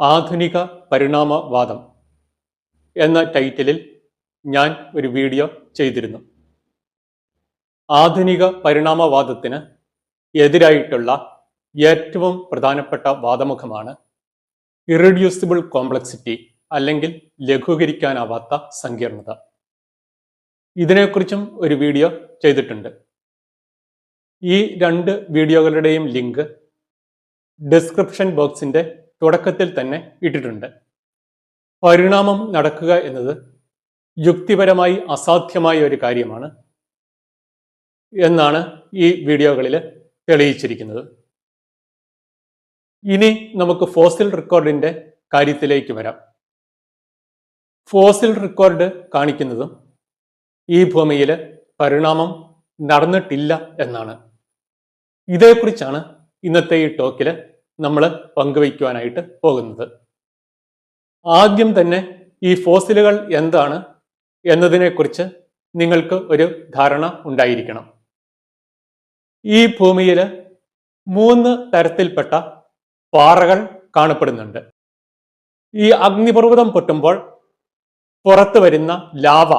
ആധുനിക പരിണാമവാദം എന്ന ടൈറ്റിലിൽ ഞാൻ ഒരു വീഡിയോ ചെയ്തിരുന്നു. ആധുനിക പരിണാമവാദത്തിന് എതിരായിട്ടുള്ള ഏറ്റവും പ്രധാനപ്പെട്ട വാദമുഖമാണ് ഇറഡ്യൂസിബിൾ കോംപ്ലക്സിറ്റി അല്ലെങ്കിൽ ലഘൂകരിക്കാനാവാത്ത സങ്കീർണത. ഇതിനെക്കുറിച്ചും ഒരു വീഡിയോ ചെയ്തിട്ടുണ്ട്. ഈ രണ്ട് വീഡിയോകളുടെയും ലിങ്ക് ഡിസ്ക്രിപ്ഷൻ ബോക്സിന്റെ തുടക്കത്തിൽ തന്നെ ഇട്ടിട്ടുണ്ട്. പരിണാമം നടക്കുക എന്നത് യുക്തിപരമായി അസാധ്യമായ ഒരു കാര്യമാണ് എന്നാണ് ഈ വീഡിയോകളിൽ തെളിയിച്ചിരിക്കുന്നത്. ഇനി നമുക്ക് ഫോസിൽ റെക്കോർഡിന്റെ കാര്യത്തിലേക്ക് വരാം. ഫോസിൽ റെക്കോർഡ് കാണിക്കുന്നതും ഈ ഭൂമിയിൽ പരിണാമം നടന്നിട്ടില്ല എന്നാണ്. ഇതേക്കുറിച്ചാണ് ഇന്നത്തെ ഈ ടോക്കിൽ നമ്മൾ പങ്കുവയ്ക്കുവാനായിട്ട് പോകുന്നത്. ആദ്യം തന്നെ ഈ ഫോസിലുകൾ എന്താണ് എന്നതിനെക്കുറിച്ച് നിങ്ങൾക്ക് ഒരു ധാരണ ഉണ്ടായിരിക്കണം. ഈ ഭൂമിയിൽ മൂന്ന് തരത്തിൽപ്പെട്ട പാറകൾ കാണപ്പെടുന്നുണ്ട്. ഈ അഗ്നിപർവതം പൊട്ടുമ്പോൾ പുറത്തു വരുന്ന ലാവ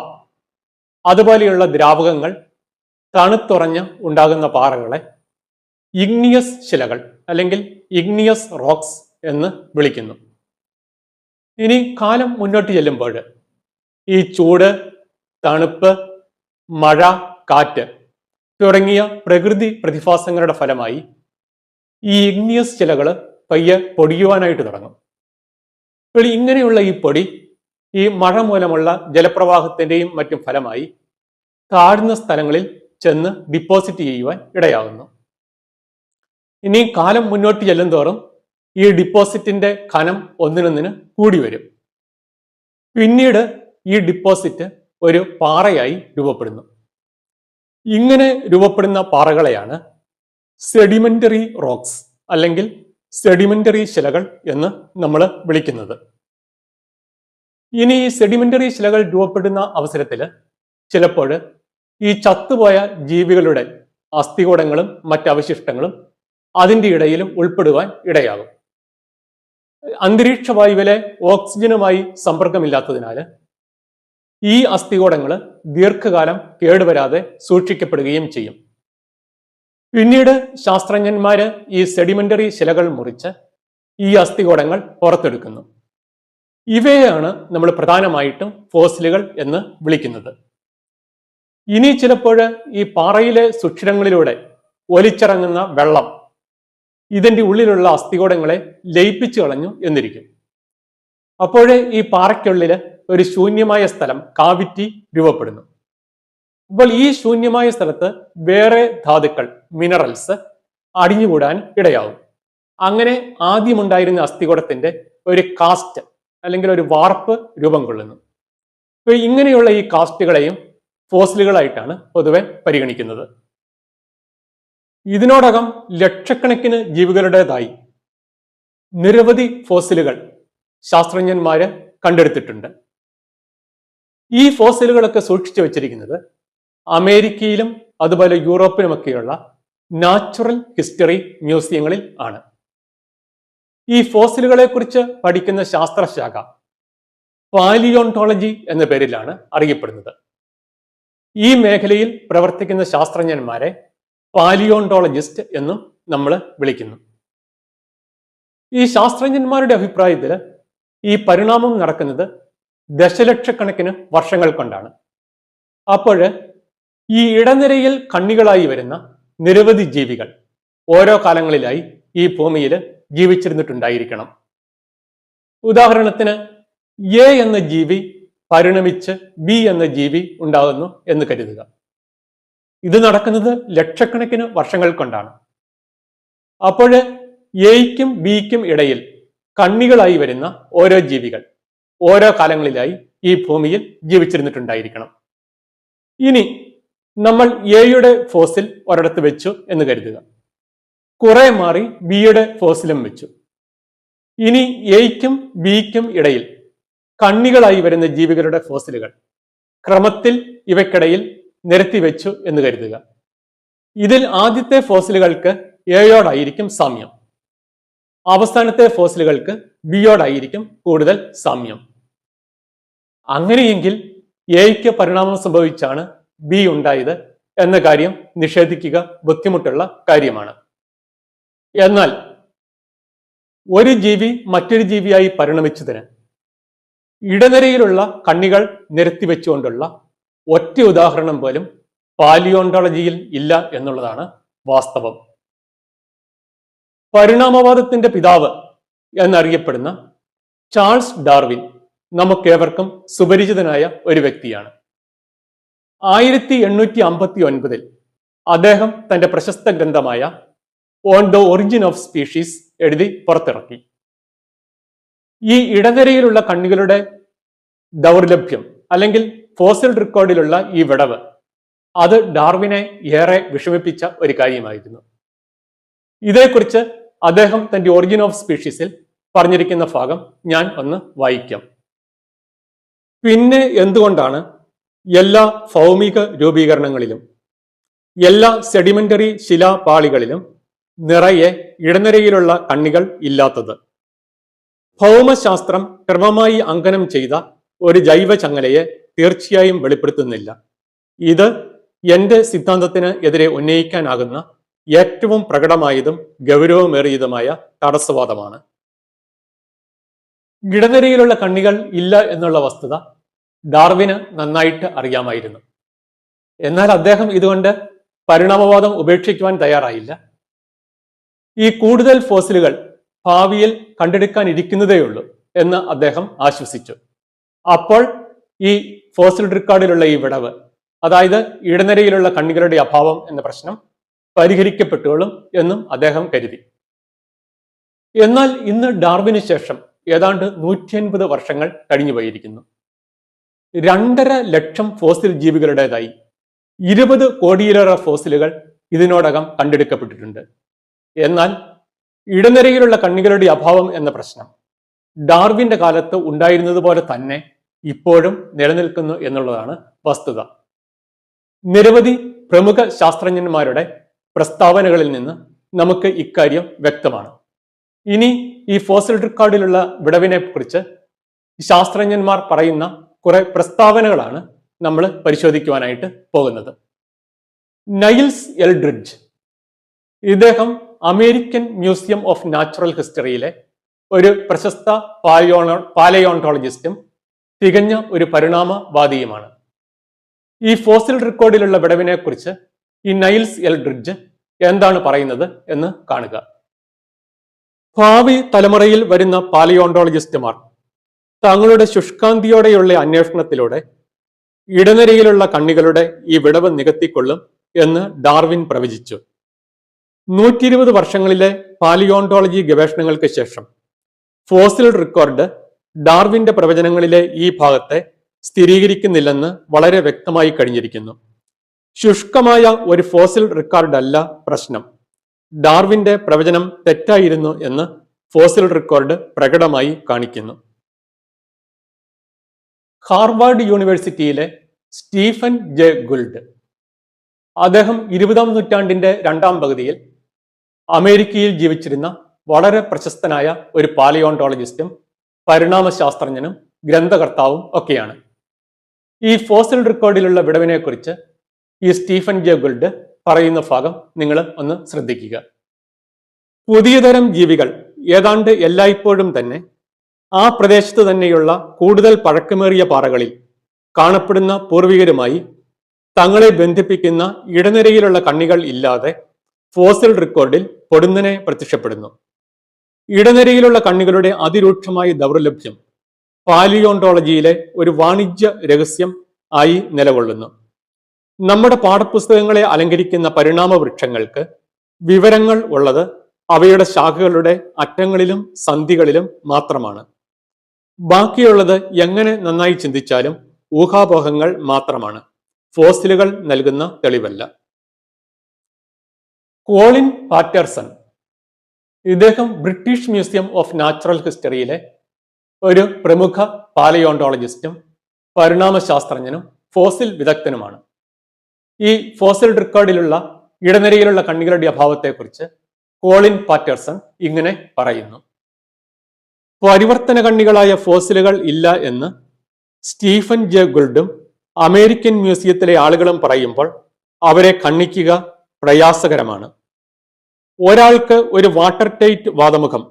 അതുപോലെയുള്ള ദ്രാവകങ്ങൾ തണുത്തുറഞ്ഞ് ഉണ്ടാകുന്ന പാറകളെ ഇഗ്നിയസ് ശിലകൾ അല്ലെങ്കിൽ ഇഗ്നിയസ് റോക്സ് എന്ന് വിളിക്കുന്നു. ഇനി കാലം മുന്നോട്ട് ചെല്ലുമ്പോൾ ഈ ചൂട് തണുപ്പ് മഴ കാറ്റ് തുടങ്ങിയ പ്രകൃതി പ്രതിഭാസങ്ങളുടെ ഫലമായി ഈ ഇഗ്നിയസ് ശിലകൾ പയ്യെ പൊടിയുവാനായിട്ട് തുടങ്ങും. അപ്പോൾ ഇങ്ങനെയുള്ള ഈ പൊടി ഈ മഴ മൂലമുള്ള ജലപ്രവാഹത്തിന്റെയും മറ്റും ഫലമായി താഴ്ന്ന സ്ഥലങ്ങളിൽ ചെന്ന് ഡിപ്പോസിറ്റ് ചെയ്യുവാൻ ഇടയാകുന്നു. ഇനി കാലം മുന്നോട്ട് ചെല്ലുന്തോറും ഈ ഡിപ്പോസിറ്റിന്റെ കനം ഒന്നിനൊന്നിന് കൂടി വരും. പിന്നീട് ഈ ഡിപ്പോസിറ്റ് ഒരു പാറയായി രൂപപ്പെടുന്നു. ഇങ്ങനെ രൂപപ്പെടുന്ന പാറകളെയാണ് സെഡിമെന്ററി റോക്സ് അല്ലെങ്കിൽ സെഡിമെന്ററി ശിലകൾ എന്ന് നമ്മൾ വിളിക്കുന്നത്. ഇനി ഈ സെഡിമെന്ററി ശിലകൾ രൂപപ്പെടുന്ന അവസരത്തിൽ ചിലപ്പോൾ ഈ ചത്തുപോയ ജീവികളുടെ അസ്ഥികൂടങ്ങളും മറ്റവശിഷ്ടങ്ങളും അതിന്റെ ഇടയിലും ഉൾപ്പെടുവാൻ ഇടയാകും. അന്തരീക്ഷ വായുവിലെ ഓക്സിജനുമായി സമ്പർക്കമില്ലാത്തതിനാൽ ഈ അസ്ഥികോടങ്ങൾ ദീർഘകാലം കേടുവരാതെ സൂക്ഷിക്കപ്പെടുകയും ചെയ്യും. പിന്നീട് ശാസ്ത്രജ്ഞന്മാര് ഈ സെഡിമെന്ററി ശിലകൾ മുറിച്ച് ഈ അസ്ഥികോടങ്ങൾ പുറത്തെടുക്കുന്നു. ഇവയാണ് നമ്മൾ പ്രധാനമായിട്ടും ഫോസിലുകൾ എന്ന് വിളിക്കുന്നത്. ഇനി ചിലപ്പോൾ ഈ പാറയിലെ സുഷിരങ്ങളിലൂടെ ഒലിച്ചിറങ്ങുന്ന വെള്ളം ഇതിന്റെ ഉള്ളിലുള്ള അസ്ഥികൂടങ്ങളെ ലയിപ്പിച്ചു കളഞ്ഞു എന്നിരിക്കും. അപ്പോഴേ ഈ പാറയ്ക്കുള്ളിൽ ഒരു ശൂന്യമായ സ്ഥലം കാവിറ്റി രൂപപ്പെടുന്നു. അപ്പോൾ ഈ ശൂന്യമായ സ്ഥലത്ത് വേറെ ധാതുക്കൾ മിനറൽസ് അടിഞ്ഞുകൂടാൻ ഇടയാവും. അങ്ങനെ ആദ്യമുണ്ടായിരുന്ന അസ്ഥികൂടത്തിന്റെ ഒരു കാസ്റ്റ് അല്ലെങ്കിൽ ഒരു വാർപ്പ് രൂപം കൊള്ളുന്നു. ഇങ്ങനെയുള്ള ഈ കാസ്റ്റുകളെയും ഫോസിലുകളായിട്ടാണ് പൊതുവെ പരിഗണിക്കുന്നത്. ഇതിനോടകം ലക്ഷക്കണക്കിന് ജീവികളുടേതായി നിരവധി ഫോസിലുകൾ ശാസ്ത്രജ്ഞന്മാര് കണ്ടെടുത്തിട്ടുണ്ട്. ഈ ഫോസിലുകളൊക്കെ സൂക്ഷിച്ചു വച്ചിരിക്കുന്നത് അമേരിക്കയിലും അതുപോലെ യൂറോപ്പിലുമൊക്കെയുള്ള നാച്ചുറൽ ഹിസ്റ്ററി മ്യൂസിയങ്ങളിൽ ആണ്. ഈ ഫോസിലുകളെ കുറിച്ച് പഠിക്കുന്ന ശാസ്ത്രശാഖ പാലിയോണ്ടോളജി എന്ന പേരിലാണ് അറിയപ്പെടുന്നത്. ഈ മേഖലയിൽ പ്രവർത്തിക്കുന്ന ശാസ്ത്രജ്ഞന്മാരെ പാലിയോണ്ടോളജിസ്റ്റ് എന്നും നമ്മൾ വിളിക്കുന്നു. ഈ ശാസ്ത്രജ്ഞന്മാരുടെ അഭിപ്രായത്തിൽ ഈ പരിണാമം നടക്കുന്നത് ദശലക്ഷക്കണക്കിന് വർഷങ്ങൾ കൊണ്ടാണ്. അപ്പോൾ ഈ ഇടനിരയിൽ കണ്ണികളായി വരുന്ന നിരവധി ജീവികൾ ഓരോ കാലങ്ങളിലായി ഈ ഭൂമിയിൽ ജീവിച്ചിരുന്നിട്ടുണ്ടായിരിക്കണം. ഉദാഹരണത്തിന് എ എന്ന ജീവി പരിണമിച്ച് ബി എന്ന ജീവി ഉണ്ടാകുന്നു എന്ന് കരുതുക. ഇത് നടക്കുന്നത് ലക്ഷക്കണക്കിന് വർഷങ്ങൾ കൊണ്ടാണ്. അപ്പോൾ എയ്ക്കും ബിക്കും ഇടയിൽ കണ്ണികളായി വരുന്ന ഓരോ ജീവികൾ ഓരോ കാലങ്ങളിലായി ഈ ഭൂമിയിൽ ജീവിച്ചിരുന്നിട്ടുണ്ടായിരിക്കണം. ഇനി നമ്മൾ എയുടെ ഫോസിൽ ഒരിടത്ത് വെച്ചു എന്ന് കരുതുക. കുറെ മാറി ബിയുടെ ഫോസിലും വെച്ചു. ഇനി എയ്ക്കും ബിക്കും ഇടയിൽ കണ്ണികളായി വരുന്ന ജീവികളുടെ ഫോസിലുകൾ ക്രമത്തിൽ ഇവയ്ക്കിടയിൽ നിരത്തി വെച്ചു എന്ന് കരുതുക. ഇതിൽ ആദ്യത്തെ ഫോസിലുകൾക്ക് എയോടായിരിക്കും സാമ്യം. അവസാനത്തെ ഫോസിലുകൾക്ക് ബിയോടായിരിക്കും കൂടുതൽ സാമ്യം. അങ്ങനെയെങ്കിൽ എയ്ക്ക് പരിണാമം സംഭവിച്ചാണ് ബി ഉണ്ടായത് എന്ന കാര്യം നിഷേധിക്കുക ബുദ്ധിമുട്ടുള്ള കാര്യമാണ്. എന്നാൽ ഒരു ജീവി മറ്റൊരു ജീവിയായി പരിണമിച്ചതിന് ഇടനിരയിലുള്ള കണ്ണികൾ നിരത്തി വെച്ചുകൊണ്ടുള്ള ഒറ്റ ഉദാഹരണം പോലും പാലിയോണ്ടോളജിയിൽ ഇല്ല എന്നുള്ളതാണ് വാസ്തവം. പരിണാമവാദത്തിന്റെ പിതാവ് എന്നറിയപ്പെടുന്ന ചാൾസ് ഡാർവിൻ നമുക്കേവർക്കും സുപരിചിതനായ ഒരു വ്യക്തിയാണ്. ആയിരത്തി എണ്ണൂറ്റി അമ്പത്തി ഒൻപതിൽ അദ്ദേഹം തന്റെ പ്രശസ്ത ഗ്രന്ഥമായ on the origin of species എഴുതി പുറത്തിറക്കി. ഈ ഇടനിരയിലുള്ള കണ്ണികളുടെ ദൗർലഭ്യം അല്ലെങ്കിൽ ഫോസിൽ റെക്കോർഡിലുള്ള ഈ വിടവ് അത് ഡാർവിനെ ഏറെ വിഷമിപ്പിച്ച ഒരു കാര്യമായിരുന്നു. ഇതേക്കുറിച്ച് അദ്ദേഹം തന്റെ ഒറിജിൻ ഓഫ് സ്പീഷീസിൽ പറഞ്ഞിരിക്കുന്ന ഭാഗം ഞാൻ ഒന്ന് വായിക്കാം. പിന്നെ എന്തുകൊണ്ടാണ് എല്ലാ ഭൗമിക രൂപീകരണങ്ങളിലും എല്ലാ സെഡിമെന്ററി ശിലാപാളികളിലും നിറയെ ഇടനിരയിലുള്ള കണ്ണികൾ ഇല്ലാത്തത്? ഭൗമശാസ്ത്രം ക്രമമായി അങ്കനം ചെയ്ത ഒരു ജൈവ ചങ്ങലയെ തീർച്ചയായും വെളിപ്പെടുത്തുന്നില്ല. ഇത് എന്റെ സിദ്ധാന്തത്തിന് എതിരെ ഉന്നയിക്കാനാകുന്ന ഏറ്റവും പ്രകടമായതും ഗൗരവമേറിയതുമായ തടസ്സവാദമാണ്. ഇടനിരയിലുള്ള കണ്ണികൾ ഇല്ല എന്നുള്ള വസ്തുത ഡാർവിന് നന്നായിട്ട് അറിയാമായിരുന്നു. എന്നാൽ അദ്ദേഹം ഇതുകൊണ്ട് പരിണാമവാദം ഉപേക്ഷിക്കുവാൻ തയ്യാറായില്ല. ഈ കൂടുതൽ ഫോസിലുകൾ ഭാവിയിൽ കണ്ടെടുക്കാനിരിക്കുന്നതേയുള്ളൂ എന്ന് അദ്ദേഹം ആശ്വസിച്ചു. അപ്പോൾ ഈ ഫോസിൽ റെക്കോർഡിലുള്ള ഈ വിടവ് അതായത് ഇടനിരയിലുള്ള കണ്ണികളുടെ അഭാവം എന്ന പ്രശ്നം പരിഹരിക്കപ്പെട്ടുകൊള്ളും എന്നും അദ്ദേഹം കരുതി. എന്നാൽ ഇന്ന് ഡാർവിന് ശേഷം ഏതാണ്ട് നൂറ്റി അൻപത് വർഷങ്ങൾ കഴിഞ്ഞുപോയിരിക്കുന്നു രണ്ടര ലക്ഷം ഫോസിൽ ജീവികളുടേതായി ഇരുപത് കോടിയിലേറെ ഫോസിലുകൾ ഇതിനോടകം കണ്ടെടുക്കപ്പെട്ടിട്ടുണ്ട്. എന്നാൽ ഇടനിരയിലുള്ള കണ്ണികളുടെ അഭാവം എന്ന പ്രശ്നം ഡാർവിന്റെ കാലത്ത് ഉണ്ടായിരുന്നതുപോലെ തന്നെ ഇപ്പോഴും നിലനിൽക്കുന്നു എന്നുള്ളതാണ് വസ്തുത. നിരവധി പ്രമുഖ ശാസ്ത്രജ്ഞന്മാരുടെ പ്രസ്താവനകളിൽ നിന്ന് നമുക്ക് ഇക്കാര്യം വ്യക്തമാണ്. ഇനി ഈ ഫോസിൽ റെക്കോർഡിലുള്ള വിടവിനെ കുറിച്ച് ശാസ്ത്രജ്ഞന്മാർ പറയുന്ന കുറെ പ്രസ്താവനകളാണ് നമ്മൾ പരിശോധിക്കുവാനായിട്ട് പോകുന്നത്. നൈൽസ് എൽഡ്രിഡ്ജ് ഇദ്ദേഹം അമേരിക്കൻ മ്യൂസിയം ഓഫ് നാച്ചുറൽ ഹിസ്റ്ററിയിലെ ഒരു പ്രശസ്ത പാലിയോണോ പാലയോണ്ടോളജിസ്റ്റും തികഞ്ഞ ഒരു പരിണാമവാദിയുമാണ്. ഈ ഫോസിൽ റെക്കോർഡിലുള്ള വിടവിനെ കുറിച്ച് ഈ നൈൽസ് എൽഡ്രിഡ്ജ് എന്താണ് പറയുന്നത് എന്ന് കാണുക. ഭാവി തലമുറയിൽ വരുന്ന പാലിയോണ്ടോളജിസ്റ്റുമാർ തങ്ങളുടെ ശുഷ്കാന്തിയോടെയുള്ള അന്വേഷണത്തിലൂടെ ഇടനിരയിലുള്ള കണ്ണികളുടെ ഈ വിടവ് നികത്തിക്കൊള്ളും എന്ന് ഡാർവിൻ പ്രവചിച്ചു. നൂറ്റി ഇരുപത് വർഷങ്ങളിലെ പാലിയോണ്ടോളജി ഗവേഷണങ്ങൾക്ക് ശേഷം ഫോസിൽ റെക്കോർഡ് ഡാർവിന്റെ പ്രവചനങ്ങളിലെ ഈ ഭാഗത്തെ സ്ഥിരീകരിക്കുന്നില്ലെന്ന് വളരെ വ്യക്തമായി കഴിഞ്ഞിരിക്കുന്നു. ശുഷ്കമായ ഒരു ഫോസിൽ റെക്കോർഡല്ല പ്രശ്നം. ഡാർവിന്റെ പ്രവചനം തെറ്റായിരുന്നു എന്ന് ഫോസിൽ റെക്കോർഡ് പ്രകടമായി കാണിക്കുന്നു. ഹാർവാർഡ് യൂണിവേഴ്സിറ്റിയിലെ സ്റ്റീഫൻ ജെ ഗുൾഡ് അദ്ദേഹം ഇരുപതാം നൂറ്റാണ്ടിന്റെ രണ്ടാം പകുതിയിൽ അമേരിക്കയിൽ ജീവിച്ചിരുന്ന വളരെ പ്രശസ്തനായ ഒരു പാലിയോണ്ടോളജിസ്റ്റും പരിണാമശാസ്ത്രജ്ഞനും ഗ്രന്ഥകർത്താവും ഒക്കെയാണ്. ഈ ഫോസിൽ റെക്കോർഡിലുള്ള വിടവിനെക്കുറിച്ച് ഈ സ്റ്റീഫൻ ജെ ഗുൾഡ് പറയുന്ന ഭാഗം നിങ്ങൾ ഒന്ന് ശ്രദ്ധിക്കുക. പുതിയ തരം ജീവികൾ ഏതാണ്ട് എല്ലായ്പ്പോഴും തന്നെ ആ പ്രദേശത്ത് തന്നെയുള്ള കൂടുതൽ പഴക്കമേറിയ പാറകളിൽ കാണപ്പെടുന്ന പൂർവികരുമായി തങ്ങളെ ബന്ധിപ്പിക്കുന്ന ഇടനിരയിലുള്ള കണ്ണികൾ ഇല്ലാതെ ഫോസിൽ റെക്കോർഡിൽ പൊടുന്നനെ പ്രത്യക്ഷപ്പെടുന്നു. ഇടനിരയിലുള്ള കണ്ണികളുടെ അതിരൂക്ഷമായ ദൗർലഭ്യം പാലിയോണ്ടോളജിയിലെ ഒരു വാണിജ്യ രഹസ്യം ആയി നിലകൊള്ളുന്നു. നമ്മുടെ പാഠപുസ്തകങ്ങളെ അലങ്കരിക്കുന്ന പരിണാമ വൃക്ഷങ്ങൾക്ക് വിവരങ്ങൾ ഉള്ളത് അവയുടെ ശാഖകളുടെ അറ്റങ്ങളിലും സന്ധികളിലും മാത്രമാണ്. ബാക്കിയുള്ളത് എങ്ങനെ നന്നായി ചിന്തിച്ചാലും ഊഹാപോഹങ്ങൾ മാത്രമാണ്. ഫോസിലുകൾ നൽകുന്ന തെളിവല്ല. കോളിൻ പാറ്റർസൺ ഇദ്ദേഹം ബ്രിട്ടീഷ് മ്യൂസിയം ഓഫ് നാച്ചുറൽ ഹിസ്റ്ററിയിലെ ഒരു പ്രമുഖ പാലയോണ്ടോളജിസ്റ്റും പരിണാമശാസ്ത്രജ്ഞനും ഫോസിൽ വിദഗ്ധനുമാണ്. ഈ ഫോസിൽ റെക്കോർഡിലുള്ള ഇടനിരയിലുള്ള കണ്ണികളുടെ അഭാവത്തെക്കുറിച്ച് കോളിൻ പാറ്റേഴ്സൺ ഇങ്ങനെ പറയുന്നു. പരിവർത്തന കണ്ണികളായ ഫോസിലുകൾ ഇല്ല എന്ന് സ്റ്റീഫൻ ജെ ഗുൾഡും അമേരിക്കൻ മ്യൂസിയത്തിലെ ആളുകളും പറയുമ്പോൾ അവരെ കണ്ണിക്കുക പ്രയാസകരമാണ്. ഒരാൾക്ക് ഒരു വാട്ടർ ടൈറ്റ് വാതമുഖം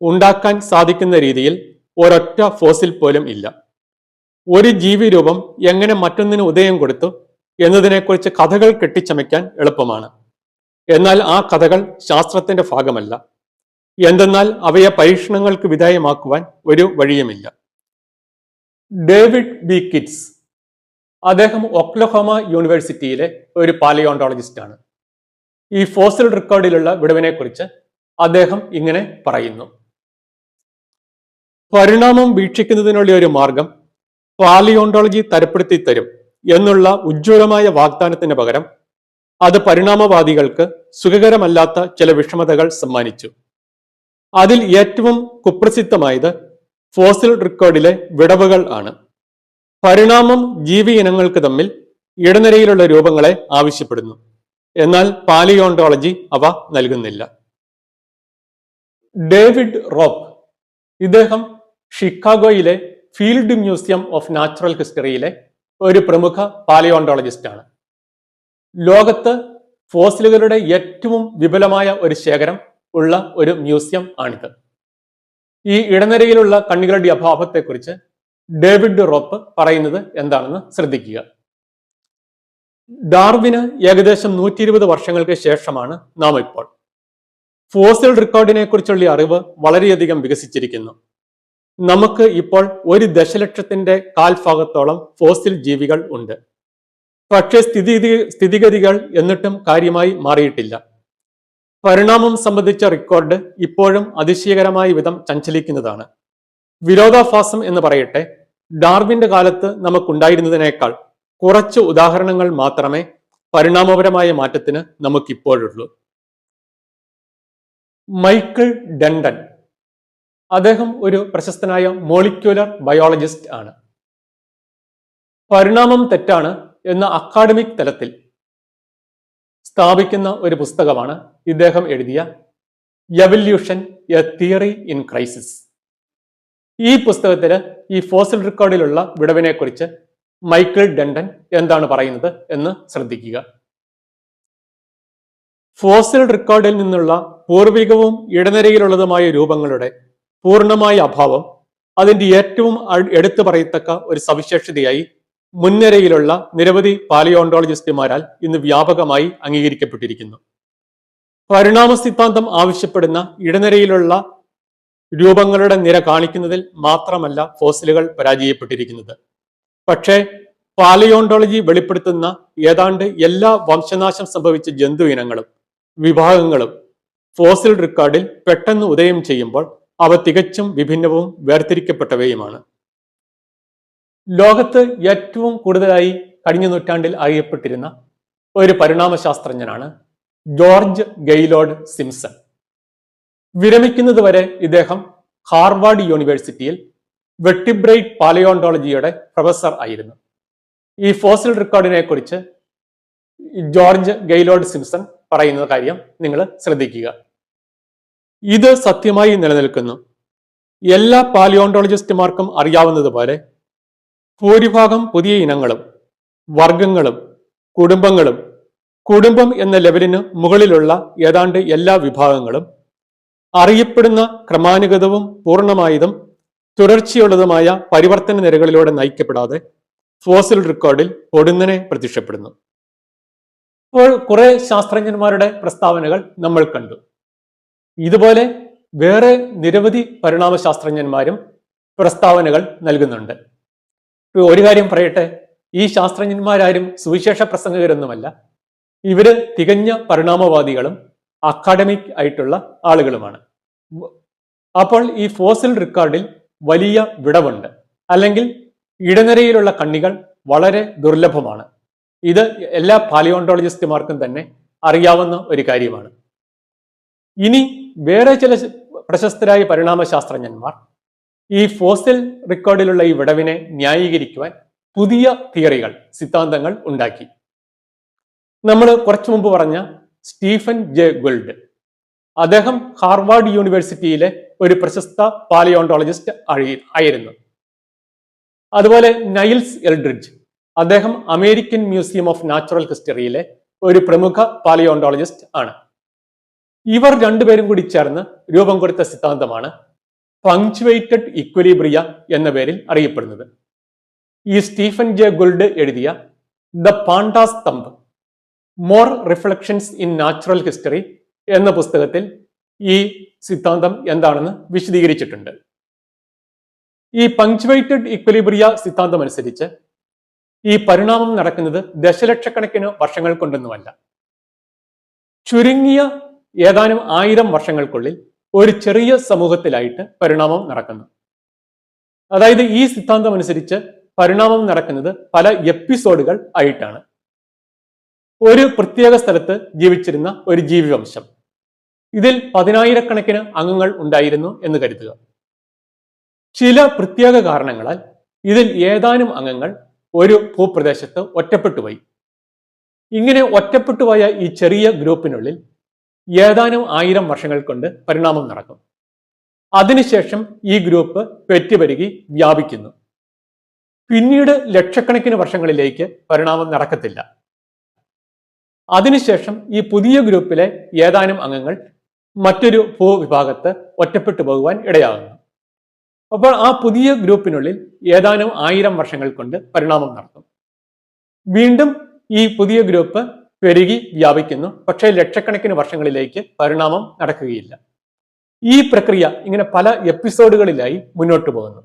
ഉണ്ടാക്കാൻ സാധിക്കുന്ന രീതിയിൽ ഒരൊറ്റ ഫോസിൽ പോലും ഇല്ല. ഒരു ജീവി രൂപം എങ്ങനെ മറ്റൊന്നിന് ഉദയം കൊടുത്തു എന്നതിനെക്കുറിച്ച് കഥകൾ കെട്ടിച്ചമയ്ക്കാൻ എളുപ്പമാണ്. എന്നാൽ ആ കഥകൾ ശാസ്ത്രത്തിന്റെ ഭാഗമല്ല. എന്തെന്നാൽ അവയെ പരീക്ഷണങ്ങൾക്ക് വിധേയമാക്കുവാൻ ഒരു വഴിയുമില്ല. ഡേവിഡ് ബി കിറ്റ്സ് അദ്ദേഹം ഒക്ലഹോമ യൂണിവേഴ്സിറ്റിയിലെ ഒരു പാലിയോണ്ടോളജിസ്റ്റ് ആണ്. ഈ ഫോസിൽ റെക്കോർഡിലുള്ള വിടവിനെക്കുറിച്ച് അദ്ദേഹം ഇങ്ങനെ പറയുന്നു. പരിണാമം വീക്ഷിക്കുന്നതിനുള്ള ഒരു മാർഗം പാലിയോണ്ടോളജി തരപ്പെടുത്തി തരും എന്നുള്ള ഉജ്ജ്വലമായ വാഗ്ദാനത്തിന് പകരം അത് പരിണാമവാദികൾക്ക് സുഖകരമല്ലാത്ത ചില വിഷമതകൾ സമ്മാനിച്ചു. അതിൽ ഏറ്റവും കുപ്രസിദ്ധമായത് ഫോസിൽ റെക്കോർഡിലെ വിടവുകൾ ആണ്. പരിണാമം ജീവി ഇനങ്ങൾക്ക് തമ്മിൽ ഇടനിരയിലുള്ള രൂപങ്ങളെ ആവശ്യപ്പെടുന്നു. എന്നാൽ പാലിയോണ്ടോളജി അവ നൽകുന്നില്ല. ഡേവിഡ് റോപ്പ് ഇദ്ദേഹം ഷിക്കാഗോയിലെ ഫീൽഡ് മ്യൂസിയം ഓഫ് നാച്ചുറൽ ഹിസ്റ്ററിയിലെ ഒരു പ്രമുഖ പാലിയോണ്ടോളജിസ്റ്റ് ആണ് ലോകത്ത് ഫോസിലുകളുടെ ഏറ്റവും വിപുലമായ ഒരു ശേഖരം ഉള്ള ഒരു മ്യൂസിയം ആണിത്. ഈ ഇടനിരയിലുള്ള കണ്ണികളുടെ അഭാവത്തെക്കുറിച്ച് ഡേവിഡ് റോപ്പ് പറയുന്നത് എന്താണെന്ന് ശ്രദ്ധിക്കുക. ഡാർവിന് ഏകദേശം നൂറ്റി ഇരുപത് വർഷങ്ങൾക്ക് ശേഷമാണ് നാം ഇപ്പോൾ ഫോസിൽ റെക്കോർഡിനെ കുറിച്ചുള്ള അറിവ് വളരെയധികം വികസിച്ചിരിക്കുന്നു. നമുക്ക് ഇപ്പോൾ ഒരു ദശലക്ഷത്തിന്റെ കാൽഭാഗത്തോളം ഫോസിൽ ജീവികൾ ഉണ്ട്. പക്ഷേ സ്ഥിതി സ്ഥിതിഗതികൾ എന്നിട്ടും കാര്യമായി മാറിയിട്ടില്ല. പരിണാമം സംബന്ധിച്ച റെക്കോർഡ് ഇപ്പോഴും അതിശയകരമായ വിധം ചഞ്ചലിക്കുന്നതാണ്. വിരോധാഭാസം എന്ന് പറയട്ടെ ഡാർവിന്റെ കാലത്ത് നമുക്കുണ്ടായിരുന്നതിനേക്കാൾ കുറച്ച് ഉദാഹരണങ്ങൾ മാത്രമേ പരിണാമപരമായ മാറ്റത്തിന് നമുക്കിപ്പോഴുള്ളൂ. മൈക്കിൾ ഡണ്ടൻ. അദ്ദേഹം ഒരു പ്രശസ്തനായ മോളിക്യുലർ ബയോളജിസ്റ്റ് ആണ്. പരിണാമം തെറ്റാണ് എന്ന അക്കാഡമിക് തലത്തിൽ സ്ഥാപിക്കുന്ന ഒരു പുസ്തകമാണ് ഇദ്ദേഹം എഴുതിയ evolution a theory in crisis ഈ പുസ്തകത്തിൽ ഈ ഫോസിൽ റെക്കോർഡിലുള്ള വിടവിനെക്കുറിച്ച് മൈക്കിൾ ഡണ്ടൻ എന്താണ് പറയുന്നത് എന്ന് ശ്രദ്ധിക്കുക. ഫോസിൽ റെക്കോർഡിൽ നിന്നുള്ള പൂർവികവും ഇടനിരയിലുള്ളതുമായ രൂപങ്ങളുടെ പൂർണമായ അഭാവം അതിന്റെ ഏറ്റവും എടുത്തു പറയത്തക്ക ഒരു സവിശേഷതയായി മുൻനിരയിലുള്ള നിരവധി പാലിയോണ്ടോളജിസ്റ്റുമാരാൽ ഇന്ന് വ്യാപകമായി അംഗീകരിക്കപ്പെട്ടിരിക്കുന്നു. പരിണാമ സിദ്ധാന്തം ആവശ്യപ്പെടുന്ന ഇടനിരയിലുള്ള രൂപങ്ങളുടെ നിര കാണിക്കുന്നതിൽ മാത്രമല്ല ഫോസിലുകൾ പരാജയപ്പെട്ടിരിക്കുന്നത്. പക്ഷേ പാലിയോണ്ടോളജി വെളിപ്പെടുത്തുന്ന ഏതാണ്ട് എല്ലാ വംശനാശം സംഭവിച്ച ജന്തു ഇനങ്ങളും വിഭാഗങ്ങളും ഫോസിൽ റെക്കോർഡിൽ പെട്ടെന്ന് ഉദയം ചെയ്യുമ്പോൾ അവ തികച്ചും വിഭിന്നവും വേർതിരിക്കപ്പെട്ടവയുമാണ്. ലോകത്ത് ഏറ്റവും കൂടുതലായി കഴിഞ്ഞ നൂറ്റാണ്ടിൽ അറിയപ്പെട്ടിരുന്ന ഒരു പരിണാമശാസ്ത്രജ്ഞനാണ് ജോർജ് ഗെയ്ലോഡ് സിംസൺ വിരമിക്കുന്നത് വരെ ഇദ്ദേഹം ഹാർവാർഡ് യൂണിവേഴ്സിറ്റിയിൽ വെട്ടിബ്രൈറ്റ് പാലിയോണ്ടോളജിയുടെ പ്രൊഫസർ ആയിരുന്നു. ഈ ഫോസിൽ റെക്കോർഡിനെ കുറിച്ച് ജോർജ് ഗെയ്ലോഡ് സിംസൺ പറയുന്ന കാര്യം നിങ്ങൾ ശ്രദ്ധിക്കുക. ഇത് സത്യമായി നിലനിൽക്കുന്നു. എല്ലാ പാലിയോണ്ടോളജിസ്റ്റുമാർക്കും അറിയാവുന്നതുപോലെ ഭൂരിഭാഗം പുതിയ ഇനങ്ങളും വർഗങ്ങളും കുടുംബങ്ങളും കുടുംബം എന്ന ലെവലിന് മുകളിലുള്ള ഏതാണ്ട് എല്ലാ വിഭാഗങ്ങളും അറിയപ്പെടുന്ന ക്രമാനുഗതവും പൂർണമായതും തുടർച്ചയുള്ളതുമായ പരിവർത്തന നിരകളിലൂടെ നയിക്കപ്പെടാതെ ഫോസിൽ റെക്കോർഡിൽ പൊടുന്നനെ പ്രത്യക്ഷപ്പെടുന്നു. ഇപ്പോൾ കുറെ ശാസ്ത്രജ്ഞന്മാരുടെ പ്രസ്താവനകൾ നമ്മൾ കണ്ടു. ഇതുപോലെ വേറെ നിരവധി പരിണാമ ശാസ്ത്രജ്ഞന്മാരും പ്രസ്താവനകൾ നൽകുന്നുണ്ട്. ഒരു കാര്യം പറയട്ടെ ഈ ശാസ്ത്രജ്ഞന്മാരാരും സുവിശേഷ പ്രസംഗകരൊന്നുമല്ല. ഇവർ തികഞ്ഞ പരിണാമവാദികളും അക്കാഡമിക് ആയിട്ടുള്ള ആളുകളുമാണ്. അപ്പോൾ ഈ ഫോസിൽ റെക്കോർഡിൽ വലിയ വിടവുണ്ട്. അല്ലെങ്കിൽ ഇടനിരയിലുള്ള കണ്ണികൾ വളരെ ദുർലഭമാണ്. ഇത് എല്ലാ പാലിയോണ്ടോളജിസ്റ്റുമാർക്കും തന്നെ അറിയാവുന്ന ഒരു കാര്യമാണ്. ഇനി വേറെ ചില പ്രശസ്തരായ പരിണാമശാസ്ത്രജ്ഞന്മാർ ഈ ഫോസിൽ റെക്കോർഡിലുള്ള ഈ വിടവിനെ ന്യായീകരിക്കുവാൻ പുതിയ തിയറികൾ സിദ്ധാന്തങ്ങൾ ഉണ്ടാക്കി. നമ്മൾ കുറച്ചു മുമ്പ് പറഞ്ഞ സ്റ്റീഫൻ ജെ ഗുൾഡ് അദ്ദേഹം ഹാർവാർഡ് യൂണിവേഴ്സിറ്റിയിലെ ഒരു പ്രശസ്ത പാലിയോണ്ടോളജിസ്റ്റ് ആയിരുന്നു. അതുപോലെ നൈൽസ് എൽഡ്രിഡ്ജ് അദ്ദേഹം അമേരിക്കൻ മ്യൂസിയം ഓഫ് നാച്ചുറൽ ഹിസ്റ്ററിയിലെ ഒരു പ്രമുഖ പാലിയോണ്ടോളജിസ്റ്റ് ആണ്. ഇവർ രണ്ടുപേരും കൂടി ചേർന്ന് രൂപം കൊടുത്ത സിദ്ധാന്തമാണ് പങ്ക്ച്വേറ്റഡ് ഇക്വലിബ്രിയ എന്ന പേരിൽ അറിയപ്പെടുന്നത്. ഈ സ്റ്റീഫൻ ജെ ഗുൾഡ് എഴുതിയ the panda's thumb more reflections in natural history എന്ന പുസ്തകത്തിൽ ഈ സിദ്ധാന്തം എന്താണെന്ന് വിശദീകരിച്ചിട്ടുണ്ട്. ഈ പങ്ക്ച്വേറ്റഡ് ഇക്വലിബ്രിയ സിദ്ധാന്തം അനുസരിച്ച് ഈ പരിണാമം നടക്കുന്നത് ദശലക്ഷക്കണക്കിന് വർഷങ്ങൾ കൊണ്ടൊന്നുമല്ല. ചുരുങ്ങിയ ഏതാനും ആയിരം വർഷങ്ങൾക്കുള്ളിൽ ഒരു ചെറിയ സമൂഹത്തിലായിട്ട് പരിണാമം നടക്കുന്നു. അതായത് ഈ സിദ്ധാന്തം അനുസരിച്ച് പരിണാമം നടക്കുന്നത് പല എപ്പിസോഡുകൾ ആയിട്ടാണ്. ഒരു പ്രത്യേക സ്ഥലത്ത് ജീവിച്ചിരുന്ന ഒരു ജീവിവംശം. ഇതിൽ പതിനായിരക്കണക്കിന് അംഗങ്ങൾ ഉണ്ടായിരുന്നു എന്ന് കരുതുക. ചില പ്രത്യേക കാരണങ്ങളാൽ ഇതിൽ ഏതാനും അംഗങ്ങൾ ഒരു ഭൂപ്രദേശത്ത് ഒറ്റപ്പെട്ടുപോയി. ഇങ്ങനെ ഒറ്റപ്പെട്ടുപോയ ഈ ചെറിയ ഗ്രൂപ്പിനുള്ളിൽ ഏതാനും ആയിരം വർഷങ്ങൾ കൊണ്ട് പരിണാമം നടക്കും. അതിനുശേഷം ഈ ഗ്രൂപ്പ് പെറ്റുപെരുകി വ്യാപിക്കുന്നു. പിന്നീട് ലക്ഷക്കണക്കിന് വർഷങ്ങളിലേക്ക് പരിണാമം നടക്കത്തില്ല. അതിനുശേഷം ഈ പുതിയ ഗ്രൂപ്പിലെ ഏതാനും അംഗങ്ങൾ മറ്റൊരു ഭൂവിഭാഗത്ത് ഒറ്റപ്പെട്ടു പോകുവാൻ ഇടയാകുന്നു. അപ്പോൾ ആ പുതിയ ഗ്രൂപ്പിനുള്ളിൽ ഏതാനും ആയിരം വർഷങ്ങൾ കൊണ്ട് പരിണാമം നടക്കും വീണ്ടും ഈ പുതിയ ഗ്രൂപ്പ് പെരുകി വ്യാപിക്കുന്നു. പക്ഷേ ലക്ഷക്കണക്കിന് വർഷങ്ങളിലേക്ക് പരിണാമം നടക്കുകയില്ല. ഈ പ്രക്രിയ ഇങ്ങനെ പല എപ്പിസോഡുകളിലായി മുന്നോട്ട് പോകുന്നു.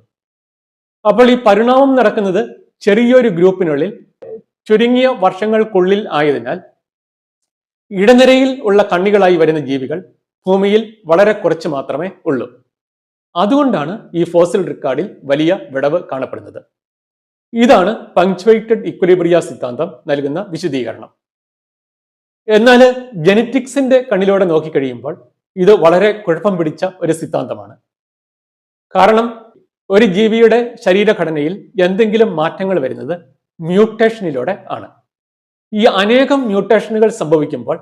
അപ്പോൾ ഈ പരിണാമം നടക്കുന്നത് ചെറിയൊരു ഗ്രൂപ്പിനുള്ളിൽ ചുരുങ്ങിയ വർഷങ്ങൾക്കുള്ളിൽ ആയതിനാൽ ഇടനിരയിൽ ഉള്ള കണ്ണികളായി വരുന്ന ജീവികൾ ഭൂമിയിൽ വളരെ കുറച്ച് മാത്രമേ ഉള്ളൂ. അതുകൊണ്ടാണ് ഈ ഫോസിൽ റെക്കോർഡിൽ വലിയ വിടവ് കാണപ്പെടുന്നത്. ഇതാണ് പങ്ക്ച്വേറ്റഡ് ഇക്വലിബ്രിയ സിദ്ധാന്തം നൽകുന്ന വിശദീകരണം. എന്നാൽ ജനറ്റിക്സിന്റെ കണ്ണിലൂടെ നോക്കിക്കഴിയുമ്പോൾ ഇത് വളരെ കുഴപ്പം പിടിച്ച ഒരു സിദ്ധാന്തമാണ്. കാരണം ഒരു ജീവിയുടെ ശരീരഘടനയിൽ എന്തെങ്കിലും മാറ്റങ്ങൾ വരുന്നത് മ്യൂട്ടേഷനിലൂടെ ആണ്. ഈ അനേകം മ്യൂട്ടേഷനുകൾ സംഭവിക്കുമ്പോൾ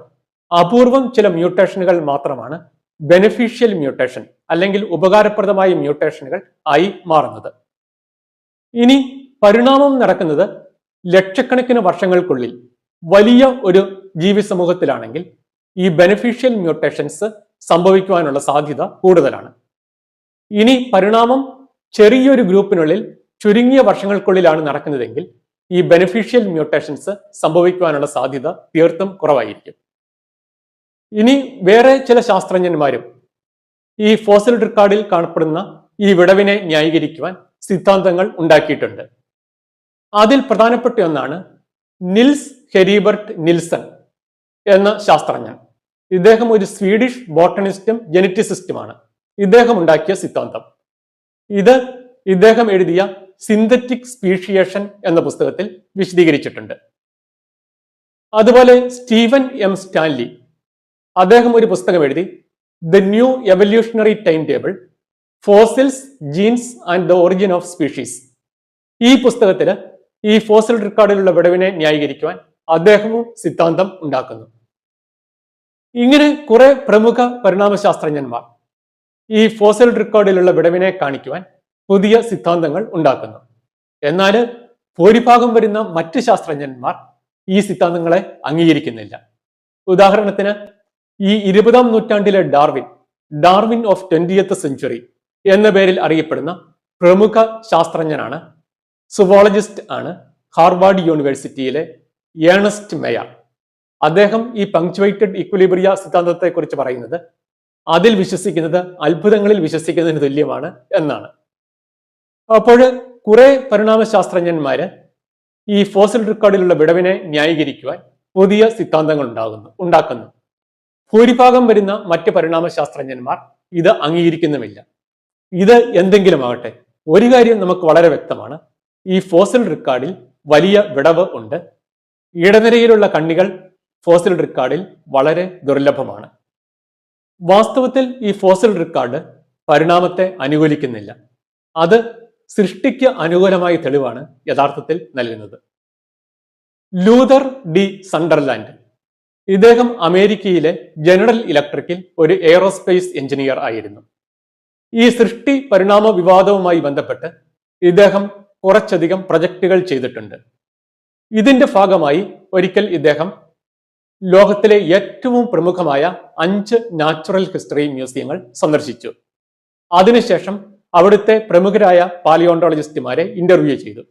അപൂർവം ചില മ്യൂട്ടേഷനുകൾ മാത്രമാണ് ബെനിഫിഷ്യൽ മ്യൂട്ടേഷൻ അല്ലെങ്കിൽ ഉപകാരപ്രദമായ മ്യൂട്ടേഷനുകൾ ആയി മാറുന്നത്. ഇനി പരിണാമം നടക്കുന്നത് ലക്ഷക്കണക്കിന് വർഷങ്ങൾക്കുള്ളിൽ വലിയ ഒരു ജീവി സമൂഹത്തിലാണെങ്കിൽ ഈ ബെനിഫിഷ്യൽ മ്യൂട്ടേഷൻസ് സംഭവിക്കുവാനുള്ള സാധ്യത കൂടുതലാണ്. ഇനി പരിണാമം ചെറിയൊരു ഗ്രൂപ്പിനുള്ളിൽ ചുരുങ്ങിയ വർഷങ്ങൾക്കുള്ളിലാണ് നടക്കുന്നതെങ്കിൽ ഈ ബെനിഫിഷ്യൽ മ്യൂട്ടേഷൻസ് സംഭവിക്കുവാനുള്ള സാധ്യത തീർത്തും കുറവായിരിക്കും. ഇനി വേറെ ചില ശാസ്ത്രജ്ഞന്മാരും ഈ ഫോസൽ റെക്കോർഡിൽ കാണപ്പെടുന്ന ഈ വിടവിനെ ന്യായീകരിക്കുവാൻ സിദ്ധാന്തങ്ങൾ ഉണ്ടാക്കിയിട്ടുണ്ട്. അതിൽ പ്രധാനപ്പെട്ട ഒന്നാണ് നിൽസ് ഹെരിബർട്ട് നിൽസൺ എന്ന ശാസ്ത്രജ്ഞൻ. ഇദ്ദേഹം ഒരു സ്വീഡിഷ് ബോട്ടണിസ്റ്റും ജനറ്റിസിസ്റ്റുമാണ്. ഇദ്ദേഹം ഉണ്ടാക്കിയ സിദ്ധാന്തം. ഇത് ഇദ്ദേഹം എഴുതിയ സിന്തറ്റിക് സ്പീഷിയേഷൻ എന്ന പുസ്തകത്തിൽ വിശദീകരിച്ചിട്ടുണ്ട്. അതുപോലെ സ്റ്റീവൻ എം സ്റ്റാൻലി അദ്ദേഹം ഒരു പുസ്തകം എഴുതി. The new evolutionary timetable fossils genes and the origin of species ഈ പുസ്തകത്തിൽ ഈ ഫോസിൽ റെക്കോർഡിലുള്ള വിടവിനെ ന്യായീകരിക്കുവാൻ അദ്ദേഹവും സിദ്ധാന്തം ഉണ്ടാക്കുന്നു. ഇങ്ങനെ കുറെ പ്രമുഖ പരിണാമശാസ്ത്രജ്ഞന്മാർ ഈ ഫോസിൽ റെക്കോർഡിലുള്ള വിടവിനെ കാണിക്കുവാൻ പുതിയ സിദ്ധാന്തങ്ങൾ ഉണ്ടാക്കുന്നു. എന്നാൽ ഭൂരിഭാഗം വരുന്ന മറ്റ് ശാസ്ത്രജ്ഞന്മാർ ഈ സിദ്ധാന്തങ്ങളെ അംഗീകരിക്കുന്നില്ല. ഉദാഹരണത്തിന് ഈ ഇരുപതാം നൂറ്റാണ്ടിലെ Darwin Darwin of twentieth century എന്ന പേരിൽ അറിയപ്പെടുന്ന പ്രമുഖ ശാസ്ത്രജ്ഞനാണ് സുവോളജിസ്റ്റ് ആണ് ഹാർവാർഡ് യൂണിവേഴ്സിറ്റിയിലെ ഏണസ്റ്റ് മേയർ. അദ്ദേഹം ഈ പങ്ക്ച്വേറ്റഡ് ഇക്വലിബ്രിയ സിദ്ധാന്തത്തെ കുറിച്ച് പറയുന്നത് അതിൽ വിശ്വസിക്കുന്നത് അത്ഭുതങ്ങളിൽ വിശ്വസിക്കുന്നതിന് തുല്യമാണ് എന്നാണ്. അപ്പോൾ കുറെ പരിണാമശാസ്ത്രജ്ഞന്മാര് ഈ ഫോസിൽ റെക്കോർഡിലുള്ള വിടവിനെ ന്യായീകരിക്കുവാൻ പുതിയ സിദ്ധാന്തങ്ങൾ ഉണ്ടാകുന്നു ഉണ്ടാക്കുന്നു. ഭൂരിഭാഗം വരുന്ന മറ്റ് പരിണാമശാസ്ത്രജ്ഞന്മാർ ഇത് അംഗീകരിക്കുന്നുമില്ല. ഇത് എന്തെങ്കിലും ആകട്ടെ ഒരു കാര്യം നമുക്ക് വളരെ വ്യക്തമാണ്. ഈ ഫോസിൽ റെക്കോർഡിൽ വലിയ വിടവ് ഉണ്ട്. ഇടനിരയിലുള്ള കണ്ണികൾ ഫോസിൽ റെക്കോർഡിൽ വളരെ ദുർലഭമാണ്. വാസ്തവത്തിൽ ഈ ഫോസിൽ റെക്കോർഡ് പരിണാമത്തെ അനുകൂലിക്കുന്നില്ല. അത് സൃഷ്ടിക്ക് അനുകൂലമായ തെളിവാണ് യഥാർത്ഥത്തിൽ നൽകുന്നത്. ലൂതർ ഡി സണ്ടർലാൻഡ് ഇദ്ദേഹം അമേരിക്കയിലെ ജനറൽ ഇലക്ട്രിക്കിൽ ഒരു എയറോസ്പേസ് എഞ്ചിനീയർ ആയിരുന്നു. ഈ സൃഷ്ടി പരിണാമ വിവാദവുമായി ബന്ധപ്പെട്ട് ഇദ്ദേഹം കുറച്ചധികം പ്രൊജക്ടുകൾ ചെയ്തിട്ടുണ്ട്. ഇതിന്റെ ഭാഗമായി ഒരിക്കൽ ഇദ്ദേഹം ലോകത്തിലെ ഏറ്റവും പ്രമുഖമായ അഞ്ച് നാച്ചുറൽ ഹിസ്റ്ററി മ്യൂസിയങ്ങൾ സന്ദർശിച്ചു. അതിനുശേഷം അവിടുത്തെ പ്രമുഖരായ പാലിയോണ്ടോളജിസ്റ്റുമാരെ ഇന്റർവ്യൂ ചെയ്തു.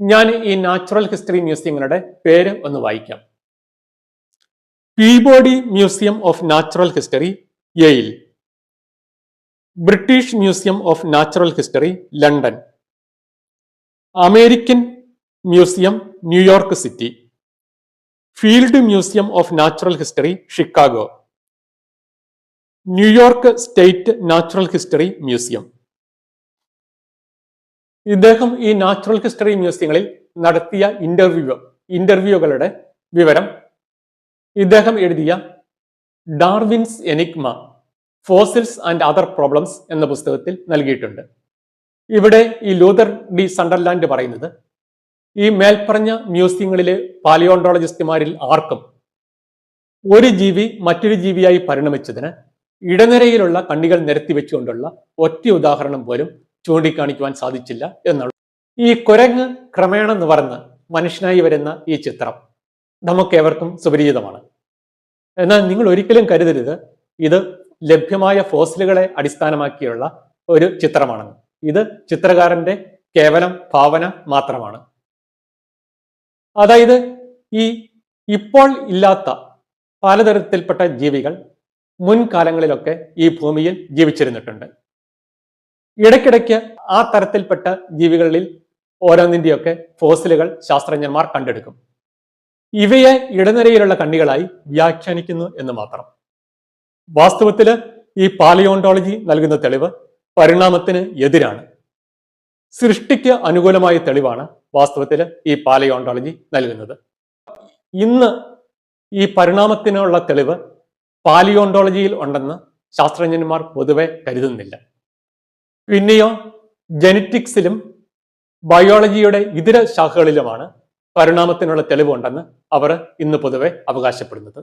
ഞാൻ ഈ നാച്ചുറൽ ഹിസ്റ്ററി മ്യൂസിയങ്ങളുടെ പേര് ഒന്ന് വായിക്കാം. Peabody museum of natural history Yale British museum of natural history London American museum New York city field museum of natural history Chicago New York state natural history museum ഇദ്ദേഹം ഈ natural history മ്യൂസിയങ്ങളിൽ നടത്തിയ interview ഇന്റർവ്യൂകളുടെ വിവരം ഇദ്ദേഹം എഴുതിയ Darwin's enigma fossils and other problems എന്ന പുസ്തകത്തിൽ നൽകിയിട്ടുണ്ട്. ഇവിടെ ഈ ലൂതർ ഡി സണ്ടർലാൻഡ് പറയുന്നത് ഈ മേൽപ്പറഞ്ഞ മ്യൂസിയങ്ങളിലെ പാലിയോണ്ടോളജിസ്റ്റുമാരിൽ ആർക്കും ഒരു ജീവി മറ്റൊരു ജീവിയായി പരിണമിച്ചതിന് ഇടനിരയിലുള്ള കണ്ണികൾ നിരത്തി വെച്ചുകൊണ്ടുള്ള ഒറ്റ ഉദാഹരണം പോലും ചൂണ്ടിക്കാണിക്കുവാൻ സാധിച്ചില്ല എന്നുള്ളത് ഈ കുരങ്ങ് ക്രമേണ നിവർന്ന് മനുഷ്യനായി വരുന്ന ഈ ചിത്രം. നമുക്കേവർക്കും സുപരിചിതമാണ്. എന്നാൽ നിങ്ങൾ ഒരിക്കലും കരുതരുത്. ഇത് ലഭ്യമായ ഫോസിലുകളെ അടിസ്ഥാനമാക്കിയുള്ള ഒരു ചിത്രമാണെന്ന്. ഇത് ചിത്രകാരന്റെ കേവലം ഭാവന മാത്രമാണ്. അതായത് ഈ ഇപ്പോൾ ഇല്ലാത്ത പലതരത്തിൽപ്പെട്ട ജീവികൾ മുൻകാലങ്ങളിലൊക്കെ ഈ ഭൂമിയിൽ ജീവിച്ചിരുന്നിട്ടുണ്ട്. ഇടയ്ക്കിടയ്ക്ക് ആ തരത്തിൽപ്പെട്ട ജീവികളിൽ ഓരോന്നിന്റെയൊക്കെ ഫോസിലുകൾ ശാസ്ത്രജ്ഞന്മാർ കണ്ടെടുക്കും. ഇവയെ ഇടനിരയിലുള്ള കണ്ണികളായി വ്യാഖ്യാനിക്കുന്നു എന്ന് മാത്രം. വാസ്തവത്തിൽ ഈ പാലിയോണ്ടോളജി നൽകുന്ന തെളിവ് പരിണാമത്തിന് എതിരാണ്. സൃഷ്ടിക്ക് അനുകൂലമായ തെളിവാണ് വാസ്തവത്തിൽ ഈ പാലിയോണ്ടോളജി നൽകുന്നത്. ഇന്ന് ഈ പരിണാമത്തിനുള്ള തെളിവ് പാലിയോണ്ടോളജിയിൽ ഉണ്ടെന്ന് ശാസ്ത്രജ്ഞന്മാർ പൊതുവെ കരുതുന്നില്ല. പിന്നെയോ ജനറ്റിക്സിലും ബയോളജിയുടെ ഇതര ശാഖകളിലുമാണ് പരിണാമത്തിനുള്ള തെളിവുണ്ടെന്ന് അവർ ഇന്ന് പൊതുവെ അവകാശപ്പെടുന്നത്.